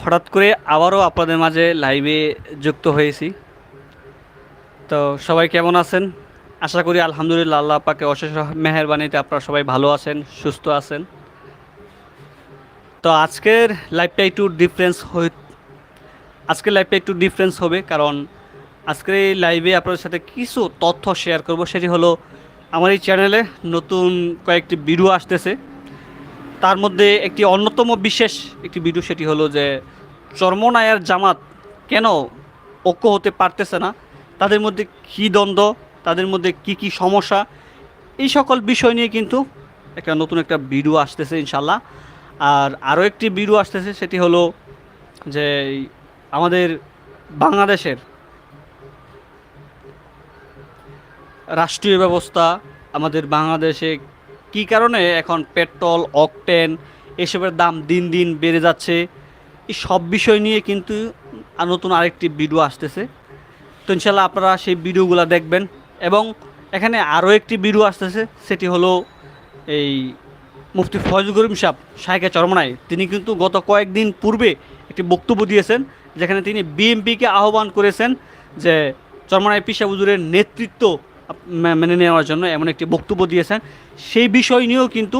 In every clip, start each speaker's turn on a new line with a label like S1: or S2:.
S1: হঠাৎ করে আবারও আপনাদের মাঝে লাইভে যুক্ত হয়েছি। তো সবাই কেমন আছেন? আশা করি আলহামদুলিল্লাহ আল্লাহ পাকে অশেষ মেহরবানিতে আপনারা সবাই ভালো আছেন, সুস্থ আছেন। তো আজকের লাইফটা একটু ডিফারেন্স হই আজকের লাইফটা একটু ডিফারেন্স হবে কারণ আজকের এই লাইভে আপনাদের সাথে কিছু তথ্য শেয়ার করব। সেটি হলো, আমার এই চ্যানেলে নতুন কয়েকটি ভিডিও আসতেছে। তার মধ্যে একটি অন্যতম বিশেষ একটি ভিডিও সেটি হলো যে চর্মনায়ার জামাত কেন ঐক্য হতে পারতেছে না? তাদের মধ্যে কী দ্বন্দ্ব? তাদের মধ্যে কি কি সমস্যা? এই সকল বিষয় নিয়ে কিন্তু একটা নতুন একটা ভিডিও আসতেছে ইনশাল্লাহ আর আরও একটি ভিডিও আসতেছে, সেটি হলো যে আমাদের বাংলাদেশের রাষ্ট্রীয় ব্যবস্থা আমাদের বাংলাদেশে কী কারণে এখন পেট্রোল, অকটেন, এসবের দাম দিন দিন বেড়ে যাচ্ছে? এই সব বিষয় নিয়ে কিন্তু নতুন আরেকটি ভিডিও আসতেছে। তো ইনশাল্লাহ আপনারা সেই ভিডিওগুলো দেখবেন এবং এখানে আরও একটি ভিডিও আসতেছে, সেটি হলো এই মুফতি ফয়জুল করিম সাহেব, শাহেকে চরমনাই তিনি কিন্তু গত কয়েকদিন পূর্বে একটি বক্তব্য দিয়েছেন, যেখানে তিনি বিএমপিকে আহ্বান করেছেন যে চরমনাই পিসা হুজুরের নেতৃত্ব মেনে নেওয়ার জন্য এমন একটি বক্তব্য দিয়েছেন। সেই বিষয় নিয়েও কিন্তু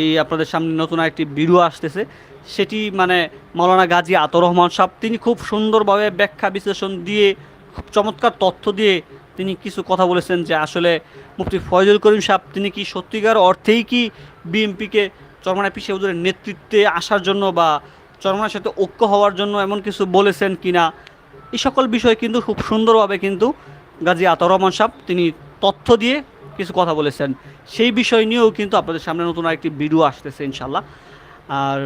S1: এই আপনাদের সামনে নতুন একটি ভিডিও আসতেছে। সেটি মানে মৌলানা গাজী আতর রহমান সাহেব, তিনি খুব সুন্দরভাবে ব্যাখ্যা বিশ্লেষণ দিয়ে, খুব চমৎকার তথ্য দিয়ে তিনি কিছু কথা বলেছেন যে আসলে মুফতি ফয়জুল করিম সাহেব, তিনি কি সত্যিকার অর্থেই কি বিএমপিকে চরমানা পিসে হুজুরের নেতৃত্বে আসার জন্য বা চরমানের সাথে ঐক্য হওয়ার জন্য এমন কিছু বলেছেন কিনা, এই সকল বিষয় কিন্তু খুব সুন্দরভাবে কিন্তু গাজী আতর রহমান সাহেব, তিনি তথ্য দিয়ে কিছু কথা বলেছেন। সেই বিষয় নিয়েও কিন্তু আপনাদের সামনে নতুন আরেকটি ভিডিও আসতেছে ইনশাল্লাহ আর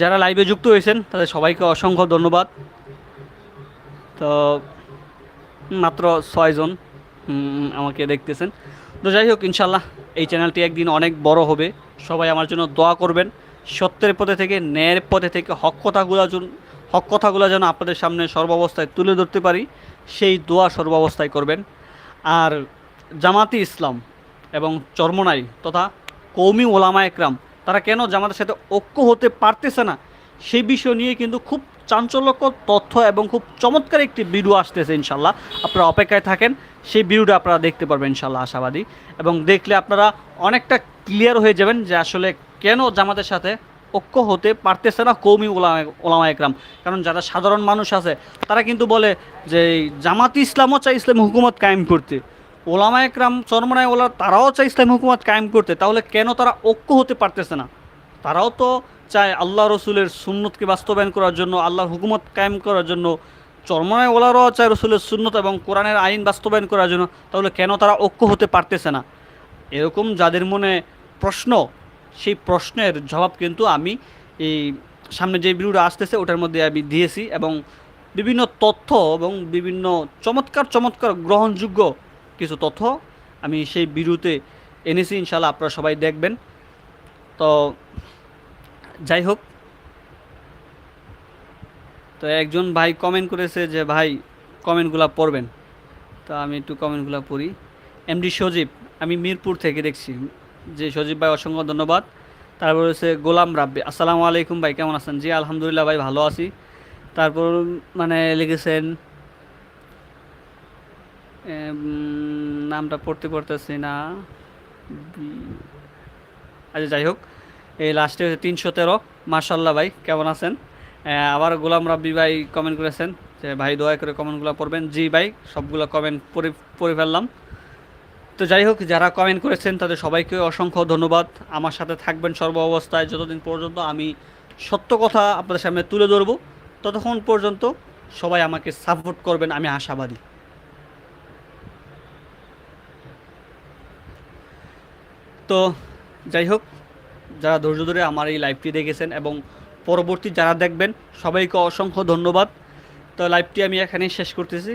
S1: যারা লাইভে যুক্ত হয়েছেন, তাদের সবাইকে অসংখ্য ধন্যবাদ। তো মাত্র ছয়জন আমাকে দেখতেছেন। তো যাই হোক ইনশাল্লাহ এই চ্যানেলটি একদিন অনেক বড় হবে। সবাই আমার জন্য দোয়া করবেন। সত্যের পথে থেকে, ন্যায়ের পথে থেকে, হক কথাগুলো হক কথাগুলো যেন আপনাদের সামনে সর্বাবস্থায় তুলে ধরতে পারি, সেই দোয়া সর্বাবস্থায় করবেন। আর জামাতি ইসলাম এবং চর্মনাই তথা কৌমি ওলামা একরাম, তারা কেন জামাতের সাথে ঐক্য হতে পারতেছে না? সেই বিষয় নিয়ে কিন্তু খুব চাঞ্চল্যকর তথ্য এবং খুব চমৎকার একটি ভিডিও আসতেছে ইনশাল্লাহ। আপনারা অপেক্ষায় থাকেন, সেই ভিডিওটা আপনারা দেখতে পারবেন ইনশাল্লাহ আশাবাদী। এবং দেখলে আপনারা অনেকটা ক্লিয়ার হয়ে যাবেন যে আসলে কেন জামাতের সাথে ঐক্য হতে পারতেছে না কৌমি ওলামা ওলামা একরাম। কারণ যারা সাধারণ মানুষ আছে, তারা কিন্তু বলে যে জামাতি ইসলামও চাই ইসলাম হুকুমত কায়েম করতে। ওলামা একরাম, চরমনায় ওলা, তারাও চায় ইসলাম হুকুমত কায়েম করতে। তাহলে কেন তারা ঐক্য হতে পারতেছে না? তারাও তো চায় আল্লাহ রসুলের সুন্নতকে বাস্তবায়ন করার জন্য, আল্লাহর হুকুমত কায়েম করার জন্য। চরমনায় ওলারাও চায় রসুলের সুন্নত এবং কোরআনের আইন বাস্তবায়ন করার জন্য। তাহলে কেন তারা ঐক্য হতে পারতেছে না? এরকম যাদের মনে প্রশ্ন সেই প্রশ্নের জবাব কিন্তু আমি এই সামনে যে ভিডিওটা আসতেছে, ওটার মধ্যে আমি দিয়েছি এবং বিভিন্ন তথ্য এবং বিভিন্ন চমৎকার চমৎকার গ্রহণযোগ্য কিছু তথ্য আমি সেই ভিডিওতে এনেছি ইনশাল্লাহ আপনারা সবাই দেখবেন। তো যাই হোক, তো একজন ভাই কমেন্ট করেছে যে, ভাই কমেন্টগুলো পড়বেন। তো আমি একটু কমেন্টগুলো পড়ি। এমডি সজীব আমি মিরপুর থেকে দেখছি। যে সজীব ভাই, অসংখ্য ধন্যবাদ। তারপর হচ্ছে গোলাম রাব্বি। আসসালামু আলাইকুম ভাই, কেমন আছেন? জি, আলহামদুলিল্লাহ ভাই, ভালো আছি। তারপর মানে লিখেছেন নামটা পড়তে পড়তেছি না। আচ্ছা যাই হোক। এই লাস্টে হচ্ছে তিনশো তেরো। মার্শাল্লাহ ভাই, কেমন আছেন? আবার গোলাম রাব্বি ভাই কমেন্ট করেছেন যে, ভাই, দয়া করে কমেন্টগুলো পড়বেন। জি ভাই, সবগুলো কমেন্ট পড়ে পড়ে ফেললাম। তো যাই হোক, যারা কমেন্ট করেছেন তাদের সবাইকে অসংখ্য ধন্যবাদ। আমার সাথে থাকবেন সর্ব অবস্থায়। যতদিন পর্যন্ত আমি সত্য কথা আপনাদের সামনে তুলে ধরবো, ততক্ষণ পর্যন্ত সবাই আমাকে সাপোর্ট করবেন, আমি আশাবাদী। তো যাই হোক, যারা ধৈর্য ধরে আমার এই লাইভটি দেখেছেন এবং পরবর্তী যারা দেখবেন, সবাইকে অসংখ্য ধন্যবাদ। তো লাইভটি আমি এখানেই শেষ করতেছি।